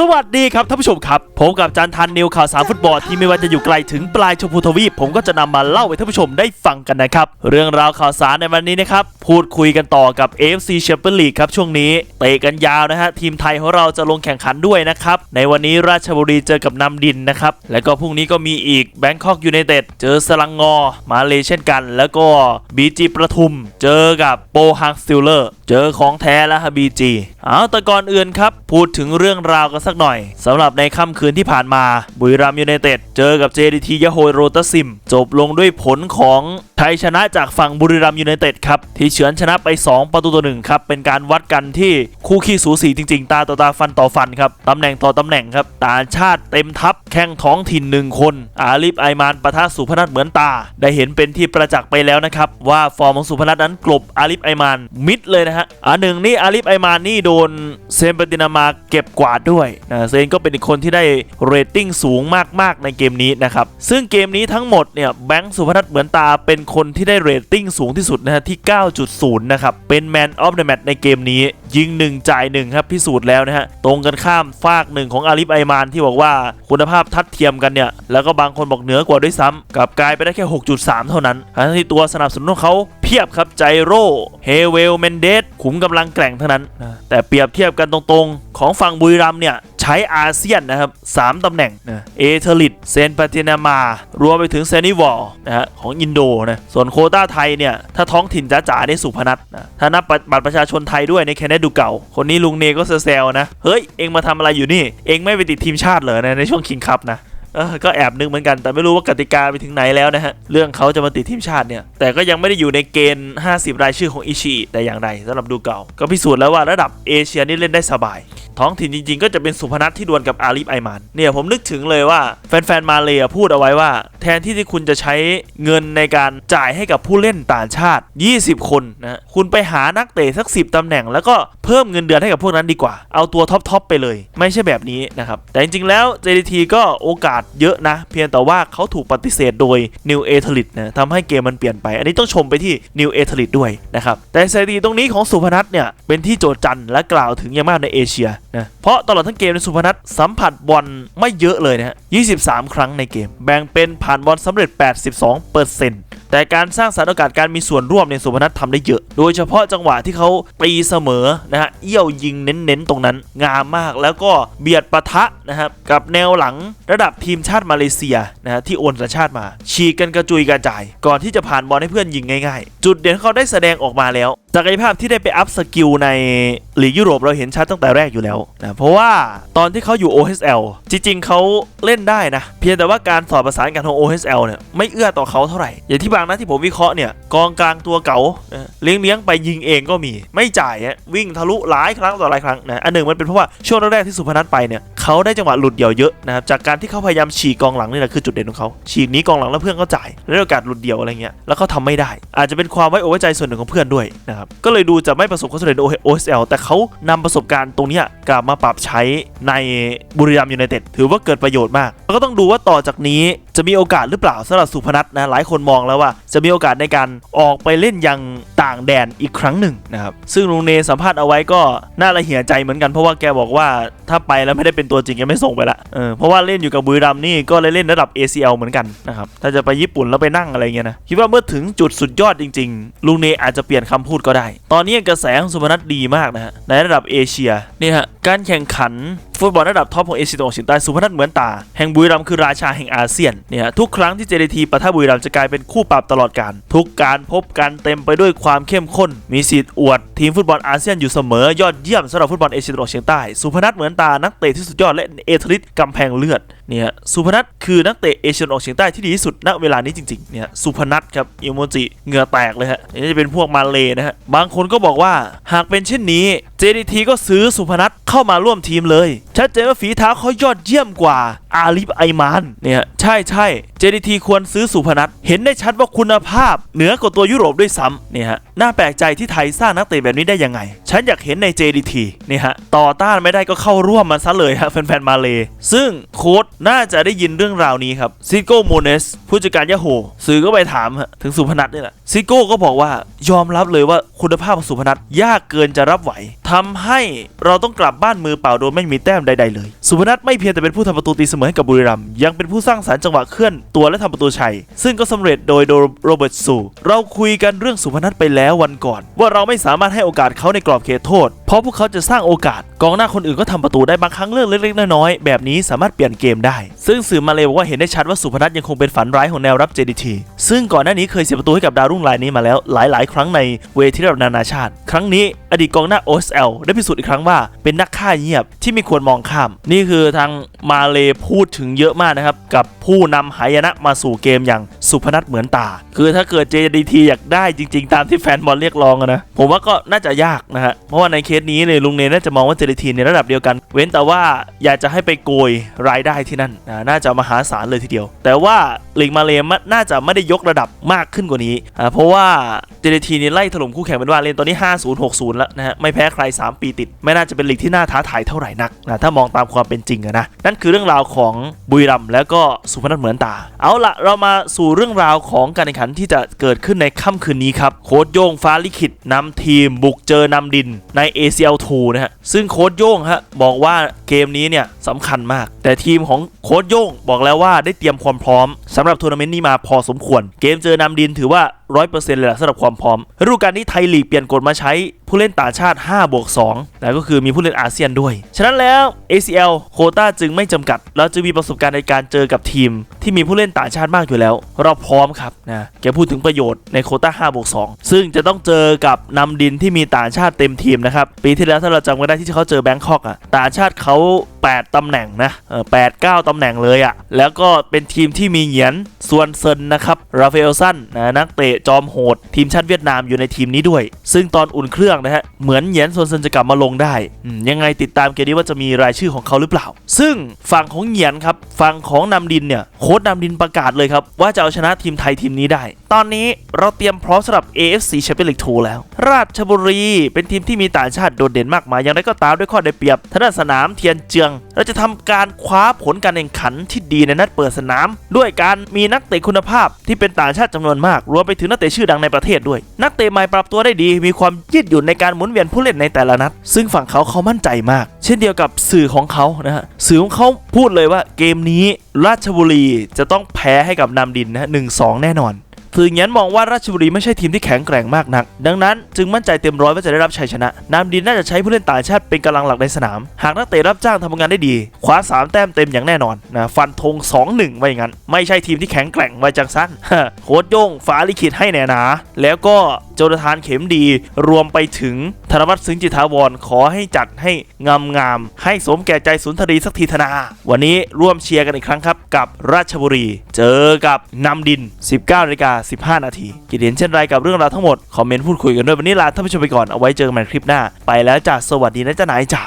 สวัสดีครับท่านผู้ชมครับ ผมกับจานทันนิวข่าวสารฟุตบอลที่ไม่ว่าจะอยู่ไกลถึงปลายชมพูทวีปผมก็จะนำมาเล่าให้ท่านผู้ชมได้ฟังกันนะครับ เรื่องราวข่าวสารในวันนี้นะครับ พูดคุยกันต่อกับ AFC Champions League ครับช่วงนี้เตะกันยาวนะฮะ ทีมไทยของเราจะลงแข่งขันด้วยนะครับ ในวันนี้ราชบุรีเจอกับนำดินนะครับ แล้วก็พรุ่งนี้ก็มีอีกแบงคอกยูไนเต็ดเจอสลังงอ มาเลเช่นกัน แล้วก็บีจีประทุม เจอกับโปฮังสติลเลอร์ เจอของแท้แล้วฮะบีจีเอาแต่ก่อนอื่นครับ พูดถึงเรื่องราวกันสักหน่อยสำหรับในค่ำคืนที่ผ่านมา บุรีรัมยูไนเต็ดเจอกับ JDT ยะโฮโรตซิม จบลงด้วยผลของไทยชนะจากฝั่งบุรีรัมย์ยูไนเต็ดครับ ที่เฉือนชนะไป 2 ประตูต่อหนึ่งครับ เป็นการวัดกันที่คู่ขี้สูสีจริงๆ ตาต่อตาฟันต่อฟันครับ ตำแหน่งต่อตำแหน่งครับ ต่างชาติเต็มทัพแข่งท้องถิ่นหนึ่งคน อาลิฟไอมานปะทะสุพนัทเหมือนตา ได้เห็นเป็นที่ประจักษ์ไปแล้วนะครับ ว่าฟอร์มของสุพนัทนั้นกลบอาลิฟไอมานมิดเลยนะฮะอ่าหนึ่งนี่อาลิฟไอมานนี่โดนเซนเปตินามาเก็บกวาดด้วยนะเซนก็เป็นอีกคนที่ได้เรตติ้งสูงมากๆในเกมนี้นะครับซึ่งเกมนี้ทั้งหมดเนี่ยแบงค์สุพนัทเหมือนตาเป็นคนที่ได้เรตติ้งสูงที่สุดนะฮะที่ 9.0 นะครับ เป็นแมนออฟเดอะแมตในเกมนี้ ยิง 1 จ่าย 1 ครับพิสูจน์แล้วนะฮะ ตรงกันข้ามฝากหนึ่งของอาลิฟไอมานที่บอกว่าคุณภาพทัดเทียมกันเนี่ย แล้วก็บางคนบอกเหนือกว่าด้วยซ้ำกับกลายไปได้แค่ 6.3 เท่านั้นทั้งที่ตัวสนับสนุนของเขาเพียบครับไจโร่เฮเวลเมนเดสขุมกำลังแกร่งเทั้งนั้น แต่เปรียบเทียบกันตรงๆ ของฝั่งบุรีรัมเนี่ย ช้อาเซียนนะครับสามตำแหน่งนะเอเทอริดเซนปาตินามารวมไปถึงเซนิวอลนะฮะของอินโดนะส่วนโคต้าไทยเนี่ย ถ้าท้องถิ่นจ๋าๆได้สุพนัทนะถ้านับบัตรประชาชนไทยด้วยในแคนเนดูเก่า คนนี้ลุงเนก็แซวนะ เฮ้ย เอ็งมาทำอะไรอยู่นี่ เอ็งไม่ไปติดทีมชาติเหรอในในช่วงคิงคัพนะก็แอบนึกเหมือนกันแต่ไม่รู้ว่ากติกาไปถึงไหนแล้วนะฮะ เรื่องเขาจะมาติดทีมชาติเนี่ย แต่ก็ยังไม่ได้อยู่ในเกณฑ์ 50 รายชื่อของอิชิแต่อย่างใดสำหรับดูเก่า ก็พิสูจน์แล้วว่าระดับเอเชียนี่เล่นได้สบาย ท้องถิ่นจริงๆ ก็จะเป็นสุพนัทที่ดวลกับอาลิฟไอมานเนี่ยผมนึกถึงเลยว่าแฟนๆมาเลยพูดเอาไว้ว่า แทนที่ที่คุณจะใช้เงินในการจ่ายให้กับผู้เล่นต่างชาติ 20 คนนะคุณไปหานักเตะสัก 10ตำแหน่ง แล้วก็เพิ่มเงินเดือนให้กับพวกนั้นดีกว่า เอาตัวท็อปๆไปเลย ไม่ใช่แบบนี้นะครับแต่จริงๆแล้ว JDT ก็โอกาสเยอะนะ เพียงแต่ว่าเขาถูกปฏิเสธโดย New a t h l e t นะทำให้เกมมันเปลี่ยนไป อันนี้ต้องชมไปที่ New a t h l e t ด้วยนะครับแต่สถิติตรงนี้ของสุพนัทเนี่ยเป็นที่โจทย์จันและกล่าวถึงอย่างมากในเอเชีย นะเพราะตลอดทั้งเกมในสุพนัทสัมผัสบอลไม่เยอะเลยนะฮะ23 ครั้งในเกม แบ่งเป็นผ่านบอลสำเร็จ 82เปอร์เซ็นต์ แต่การสร้างสรรค์โอกาสการมีส่วนร่วมในยสุพนัททำได้เยอะ โดยเฉพาะจังหวะที่เขาตีเสมอนะฮะเอี้ยวยิงเน้นๆตรงนั้น งามมากแล้วก็เบียดปะทะนะครับกับแนวหลังระดับทีมชาติมาเลเซียนะฮะที่โอนสัญชาติมา ฉีกกันกระจุยกระจาย ก่อนที่จะผ่านบอลให้เพื่อนยิงง่ายๆ จุดเด่นเขาได้แสดงออกมาแล้วศักยภาพที่ได้ไปอัพสกิลในลีกยุโรปเราเห็นชัดตั้งแต่แรกอยู่แล้วนะเพราะว่าตอนที่เขาอยู่ OSL จริงๆเขาเล่นได้นะ เพียงแต่ว่าการสอดประสานกันของ OSL เนี่ยไม่เอื้อต่อเขาเท่าไหร่อย่างที่บางนัดที่ผมวิเคราะห์เนี่ยกองกลางตัวเก๋าเลี้ยงเลี้ยงไปยิงเองก็มี ไม่จ่ายวิ่งทะลุหลายครั้งต่อหลายครั้งนะอันหนึ่งมันเป็นเพราะว่าช่วงแรกๆที่สุพนัทไปเนี่ย เขาได้จังหวะหลุดเดี่ยวเยอะนะครับจากการที่เขาพยายามฉีกกองหลังนี่แหละคือจุดเด่นของเขาฉีกนี้กองหลังแล้วเพื่อนก็จ่ายแล้วโอกาสหลุดเดี่ยวอะไรเงี้ยแล้วเขาทำไม่ได้ อาจจะเป็นความไว้อกไว้ใจส่วนหนึ่งของเพื่อนด้วยนะครับก็เลยดูจะไม่ประสบความสำเร็จใน OSL แต่เขานำประสบการณ์ตรงนี้กลับมาปรับใช้ในบุรีรัมย์ยูไนเต็ดถือว่าเกิดประโยชน์มากแล้วก็ต้องดูว่าต่อจากนี้จะมีโอกาสหรือเปล่าสำหรับสุพนัทนะหลายคนมองแล้วว่า จะมีโอกาสในการออกไปเล่นยังต่างแดนอีกครั้งหนึ่งนะครับซึ่งลุงเนสัมภาษณ์เอาไว้ก็น่าละเหี่ยใจเหมือนกันเพราะว่าแกบอกว่าถ้าไปแล้วไม่ได้เป็นตัวจริงยังไม่ส่งไปละเออเพราะว่าเล่นอยู่กับบุรีรัมย์นี่ก็เลยเล่นระดับ ACL เหมือนกันนะครับถ้าจะไปญี่ปุ่นแล้วไปนั่งอะไรเงี้ยนะคิดว่าเมื่อถึงจุดสุดยอดจริง ๆ ลุงเนอาจจะเปลี่ยนคำพูดก็ได้ ตอนนี้กระแสของสุพนัทดีมากนะฮะในระดับเอเชียนี่ฮะการแข่งขัน ฟุตบอลระดับท็อปของเอเชียตะวันออกเฉียงใต้สุพนัทเหมือนตา แห่งบุรีรัมย์คือราชาแห่งอาเซียนเนี่ยทุกครั้งที่เจไดทีปะทะบุรีรัมย์จะกลายเป็นคู่ปรับตลอดการ ทุกการพบกันเต็มไปด้วยความเข้มข้น มีสิทธิ์อวด ทีมฟุตบอลอาเซียนอยู่เสมอ ยอดเยี่ยมสำหรับฟุตบอลเอเชียตะวันออกเฉียงใต้สุพนัทเหมือนตานักเตะที่สุดยอดและเอทริสกำแพงเลือด เนี่ยสุพนัทคือนักเตะเอเชียตะวันออกเฉียงใต้ที่ดีที่สุดณเวลานี้จริงๆเนี่ยสุพนัทครับอิโมจิเหงื่อแตกเลยฮะนี่จะเป็นพวกมาเลนะฮะบางคนก็บอกว่าหากเป็นเช่นนี้ JDT ก็ซื้อสุพนัทเข้ามาร่วมทีมเลยชัดเจนว่าฝีเท้าเขายอดเยี่ยมกว่าอาลิฟไอมานเนี่ยใช่ใช่ JDT ควรซื้อสุพนัทเห็นได้ชัดว่าคุณภาพ เหนือกว่าตัวยุโรปด้วยซ้ำเนี่ยฮะน่าแปลกใจที่ไทยสร้างนักเตะแบบนี้ได้ยังไง ฉันอยากเห็นใน JDT เนี่ยฮะต่อต้านไม่ได้ก็เข้าร่วมมันซะเลยฮะแฟนๆมาเลยซึ่งโค้ดน่าจะได้ยินเรื่องราวนี้ครับซิโก้โมเนสผู้จัดการยาโฮสื่อก็ไปถามฮะถึงสุพนัทนี่แหละซิโก้ก็บอกว่ายอมรับเลยว่าคุณภาพของสุพนัทยากเกินจะรับไหวทำให้เราต้องกลับบ้านมือเปล่าโดยไม่มีแต้มใด ๆ เลย สุพนัทไม่เพียงแต่เป็นผู้ทำประตูตีเสมอให้กับบุรีรัมย์ยังเป็นผู้สร้างสรรค์จังหวะเคลื่อนตัวและทำประตูชัย ซึ่งก็สำเร็จโดยโรเบิร์ตซูเราคุยกันเรื่องสุพนัทไปแล้ววันก่อน ว่าเราไม่สามารถให้โอกาสเขาในกรอบเขตโทษเพราะพวกเขาจะสร้างโอกาส กองหน้าคนอื่นก็ทำประตูได้บางครั้งเรื่องเล็กๆน้อยๆแบบนี้สามารถเปลี่ยนเกมได้ ซึ่งสื่อมาเลยบอกว่าเห็นได้ชัดว่าสุพนัทยังคงเป็นฝันร้ายของแนวรับ JDT ซึ่งก่อนหน้านี้เคยเสียประตูให้กับดาวรุ่งรายนี้มาแล้วหลายๆ ครั้งในเวทีระดับนานาชาติ ครั้งนี้อดีตกองหน้า OSL ได้พิสูจน์อีกครั้งว่าเป็นนักฆ่าเงียบที่ไม่ควรมองข้าม นี่คือทางมาเลพูดถึงเยอะมากนะครับกับ ผู้นำหายนะมาสู่เกมอย่างสุพนัทเหมือนตา คือถ้าเกิด JDT อยากได้จริง ๆ ตามที่แฟนบอลเรียกร้องอะนะ ผมว่าก็น่าจะยากนะฮะ เพราะว่าในเคสนี้เนี่ยลุงเนยน่าจะมองว่า JDT ในระดับเดียวกัน เว้นแต่ว่าอยากจะให้ไปโกยรายได้ที่นั่นนะน่าจะมหาศาลเลยทีเดียว แต่ว่าลีกมาเลมน่าจะไม่ได้ยกระดับมากขึ้นกว่านี้เพราะว่า JDT นี่ไล่ถล่มคู่แข่งเป็นว่าเลนตอนนี้ 50 60 แล้วนะฮะไม่แพ้ใคร 3 ปีติด ไม่น่าจะเป็นลีกที่น่าท้าทายเท่าไหร่นักนะถ้ามองตามความเป็นจริงอะนะนั่นคือเรื่องราวของบุรีรัมแล้วก็สพนัทเหมือนตา เอาละเรามาสู่เรื่องราวของการแข่งขันที่จะเกิดขึ้นในค่ำคืนนี้ครับ โค้ดโย่งฟ้าลิขิตนำทีมบุกเจอนำดินใน ACL 2 นะฮะ ซึ่งโค้ดโย่งฮะบอกว่าเกมนี้เนี่ยสำคัญมาก แต่ทีมของโค้ดโย่งบอกแล้วว่าได้เตรียมความพร้อมสำหรับทัวร์นาเมนต์นี้มาพอสมควร เกมเจอนำดินถือว่า ร้อยเลยล่ะสำหรับความพร้อมฤดูกาลนี้ไทยลีกเปลี่ยนกฎมาใช้ผู้เล่นต่างชาติ5บวก2แล้วก็คือมีผู้เล่นอาเซียนด้วย ฉะนั้นแล้ว ACL โคต้าจึงไม่จำกัด เราจะมีประสบการณ์ในการเจอกับทีม ที่มีผู้เล่นต่างชาติมากอยู่แล้ว เราพร้อมครับนะแกพูดถึงประโยชน์ในโคต้า5บวก2ซึ่งจะต้องเจอกับนำดินที่มีต่างชาติเต็มทีมนะครับปีที่แล้วถ้าเราจำกันได้ที่เขาเจอแบงคอกอะต่างชาติเขา 8 ตำแหน่งนะเออ8 9ตำแหน่งเลยอะแล้วก็เป็นทีมที่มีเหยียนส่วนเซินนะครับราฟาเอลซันนะนักเตะจอมโหด ทีมชาติเวียดนามอยู่ในทีมนี้ด้วย ซึ่งตอนอุ่นเครื่องนะฮะเหมือนเหยียนส่วนเซินจะกลับมาลงได้ ยังไงติดตามเกมนี้ว่าจะมีรายชื่อของเขาหรือเปล่า ซึ่งฝั่งของเหยียนครับฝั่งของนำดินเนี่ยโค้ดนำดินประกาศเลยครับ ว่าจะเอาชนะทีมไทยทีมนี้ได้ตอนนี้เราเตรียมพร้อมสำหรับ AFC Champions League 2แล้ว ราชบุรีเป็นทีมที่มีต่างชาติโดดเด่นมากมาย อย่างไรก็ตามด้วยข้อได้เปรียบทางด้านสนามเทียนเจืองเราจะทำการคว้าผลการแข่งขันที่ดีในนัดเปิดสนาม ด้วยการมีนักเตะคุณภาพที่เป็นต่างชาติจำนวนมาก รวมไปถึงนักเตะชื่อดังในประเทศด้วย นักเตะใหม่ปรับตัวได้ดี มีความยืดหยุ่นในการหมุนเวียนผู้เล่นในแต่ละนัด ซึ่งฝั่งเขาเขามั่นใจมาก เช่นเดียวกับสื่อของเขานะฮะ สื่อของเขาพูดเลยว่าเกมนี้ราชบุรีจะต้องแพ้ให้กับนำดินนะฮะหนึ่งสองแน่นอน คือยันมองว่าราชบุรีไม่ใช่ทีมที่แข็งแกร่งมากนัก ดังนั้นจึงมั่นใจเต็มร้อยว่าจะได้รับชัยชนะ นามดินน่าจะใช้ผู้เล่นต่างชาติเป็นกำลังหลักในสนาม หากนักเตะรับจ้างทำงานได้ดี คว้า 3 แต้มเต็มอย่างแน่นอนนะฟันธง2-1ไว้อย่างนั้น ไม่ใช่ทีมที่แข็งแกร่งไว้จังสั้นโค้ดโย่งฟ้าลิขิตให้แน่นาแล้วก็ โจนาธานเข็มดี รวมไปถึงธนวัฒน์ซึ้งจิตาวร ขอให้จัดให้งามงามๆให้สมแก่ใจสุนทรีสักทีธนา วันนี้ร่วมเชียร์กันอีกครั้งครับกับราชบุรี เจอกับนำดิน 19นาฬิกา15 นาทีกิดเห็นเช่นไรกับเรื่องราวทั้งหมด คอมเมนต์พูดคุยกันด้วยวันนี้ลาท่านผู้ชมไปก่อนเอาไว้เจอกันใหม่คลิปหน้า ไปแล้วจ้าสวัสดีนะจ๊ะนายจ๋า